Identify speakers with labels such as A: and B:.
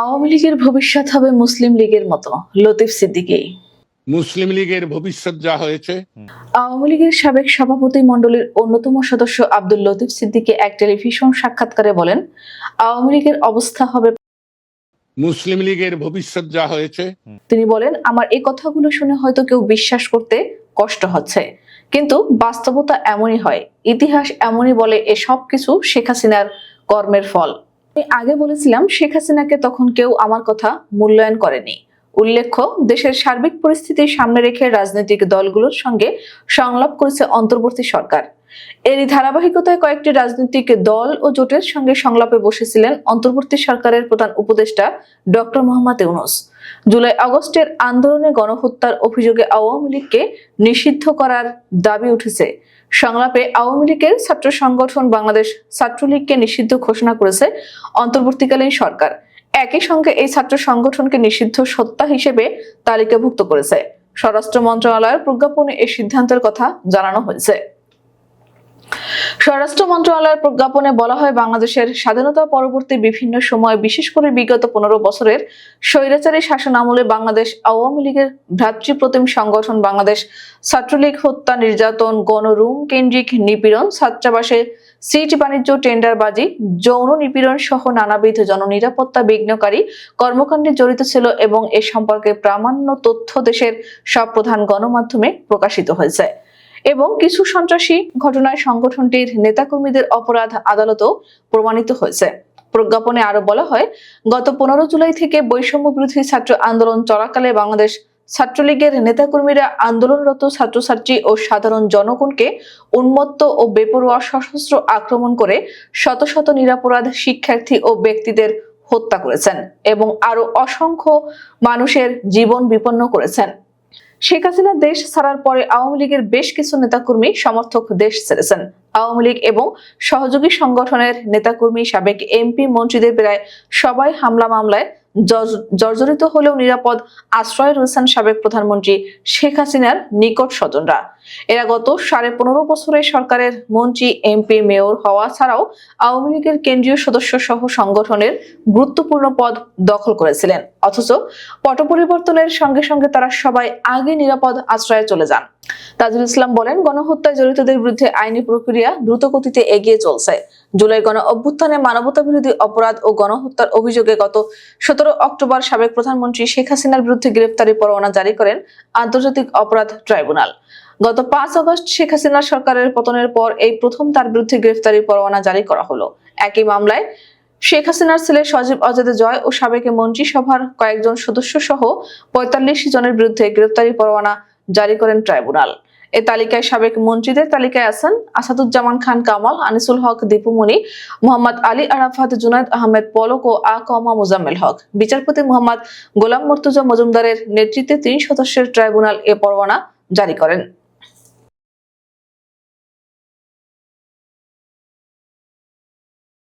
A: আওয়ামী লীগের ভবিষ্যৎ হবে মুসলিম লীগের মতো লতিফ সিদ্দিকী।
B: মুসলিম লীগের ভবিষ্যৎ যা হয়েছে।
A: আওয়ামী লীগের সাবেক সভাপতি মণ্ডলীর অন্যতম সদস্য আব্দুল লতিফ সিদ্দিকী এক টেলিভিশন সাক্ষাৎকারে বলেন আওয়ামী লীগের অবস্থা হবে
B: মুসলিম লীগের ভবিষ্যৎ যা হয়েছে।
A: তিনি বলেন আমার এই কথাগুলো শুনে হয়তো কেউ বিশ্বাস করতে কষ্ট হচ্ছে কিন্তু বাস্তবতা এমনই হয় ইতিহাস এমনই বলে এসব কিছু শেখ হাসিনার কর্মের ফল। আমি আগে বলেছিলাম শেখ হাসিনাকে তখন কেউ আমার কথা মূল্যায়ন করেনি। উল্লেখ্য, দেশের সার্বিক পরিস্থিতি সামনে রেখে রাজনৈতিক দলগুলোর সঙ্গে সংলাপ করেছে অন্তর্বর্তী সরকার। এরই ধারাবাহিকতায় কয়েকটি রাজনৈতিক দল ও জোটের সঙ্গে সংলাপে বসেছিলেন অন্তর্বর্তী সরকারের প্রধান উপদেষ্টা ডক্টর মোহাম্মদ ইউনুস। জুলাই আগস্টের আন্দোলনে গণহত্যার অভিযোগে আওয়ামী লীগকে নিষিদ্ধ করার দাবি উঠেছে। সংলাপে আওয়ামী লীগের ছাত্র সংগঠন বাংলাদেশ ছাত্রলীগকে নিষিদ্ধ ঘোষণা করেছে অন্তর্বর্তীকালীন সরকার। একই সঙ্গে এই ছাত্র সংগঠনকে নিষিদ্ধ সত্তা হিসেবে তালিকাভুক্ত করেছে। স্বরাষ্ট্র মন্ত্রণালয়ের প্রজ্ঞাপনে এই সিদ্ধান্তের কথা জানানো হয়েছে। স্বরাষ্ট্র মন্ত্রণালয়ের প্রজ্ঞাপনে বলা হয়, বাংলাদেশের স্বাধীনতা পরবর্তী বিভিন্ন সময় বিশেষ করে বিগত পনেরো বছরের স্বৈরাচারী শাসন আমলে বাংলাদেশ আওয়ামী লীগের ভ্রাতৃপ্রতিম সংগঠন বাংলাদেশ ছাত্রলীগ হত্যা নির্যাতন, গণরুম কেন্দ্রিক নিপীড়ন, ছাত্রাবাসে সিট বাণিজ্য, টেন্ডারবাজি, যৌন নিপীড়ন সহ নানাবিধ জননিরাপত্তা বিঘ্নকারী কর্মকাণ্ডে জড়িত ছিল এবং এ সম্পর্কে প্রামাণ্য তথ্য দেশের সব প্রধান গণমাধ্যমে প্রকাশিত হয়েছে। এবং কিছু সন্ত্রাসী ঘটনায় সংগঠনটির নেতাকর্মীদের অপরাধ আদালতও প্রমাণিত হয়েছে। প্রজ্ঞাপনে আরও বলা হয়, গত পনেরো জুলাই থেকে বৈষম্য বিরোধী ছাত্র আন্দোলন চলাকালে বাংলাদেশ ছাত্রলীগের নেতাকর্মীরা আন্দোলনরত ছাত্রছাত্রী ও সাধারণ জনগণকে উন্মত্ত ও বেপরোয়া সশস্ত্র আক্রমণ করে শত শত নিরাপরাধ শিক্ষার্থী ও ব্যক্তিদের হত্যা করেছেন এবং আরও অসংখ্য মানুষের জীবন বিপন্ন করেছেন। শেখ হাসিনা দেশ ছাড়ার পরে আওয়ামী লীগের বেশ কিছু নেতাকর্মী সমর্থক দেশ ছেড়েছেন। আওয়ামী লীগ এবং সহযোগী সংগঠনের নেতাকর্মী সাবেক এমপি মন্ত্রীদের প্রায় সবাই হামলা মামলায় জর্জরিত হলেও নিরাপদ আশ্রয় রয়েছেন সাবেক প্রধানমন্ত্রী শেখ হাসিনার নিকট স্বজনরা। এরা গত সাড়ে পনেরো বছরে সরকারের মন্ত্রী, এমপি, মেয়র হওয়া ছাড়াও আওয়ামী লীগের কেন্দ্রীয় সদস্য সহ সংগঠনের গুরুত্বপূর্ণ পদ দখল করেছিলেন। অথচ পট পরিবর্তনের সঙ্গে সঙ্গে তারা সবাই আগে নিরাপদ আশ্রয়ে চলে যান। তাজুল ইসলাম বলেন, গণহত্যায় জড়িতদের বিরুদ্ধে আইনি প্রক্রিয়া দ্রুত গতিতে এগিয়ে চলছে। জুলাই গণ অভ্যুত্থানে মানবতা বিরোধী অপরাধ ও গণহত্যার অভিযোগে গত সতেরো অক্টোবর সাবেক প্রধানমন্ত্রী শেখ হাসিনার বিরুদ্ধে গ্রেফতারি পরোয়ানা জারি করেন আন্তর্জাতিক অপরাধ ট্রাইব্যুনাল। গত পাঁচ আগস্ট শেখ হাসিনা সরকারের পতনের পর এই প্রথম তার বিরুদ্ধে গ্রেফতারি পরোয়ানা জারি করা হলো। একই মামলায় শেখ হাসিনার ছেলে সজীব অজেদে জয় ও সাবেক মন্ত্রিসভার কয়েকজন সদস্য সহ পঁয়তাল্লিশ জনের বিরুদ্ধে গ্রেফতারি পরোয়ানা জারি করেন ট্রাইব্যুনাল। এ তালিকায় সাবেক মন্ত্রীদের তালিকায় আছেন আসাদুজ্জামান খান কামাল, আনিসুল হক দীপুমণি, মোহাম্মদ আলী আরাফাত, জুনায়দ আহমেদ পলক ও আ কমা মোজাম্মেল হক। বিচারপতি মোহাম্মদ গোলাম মর্তুজা মজুমদারের নেতৃত্বে তিন সদস্যের ট্রাইব্যুনাল এ পরোয়ানা জারি করেন।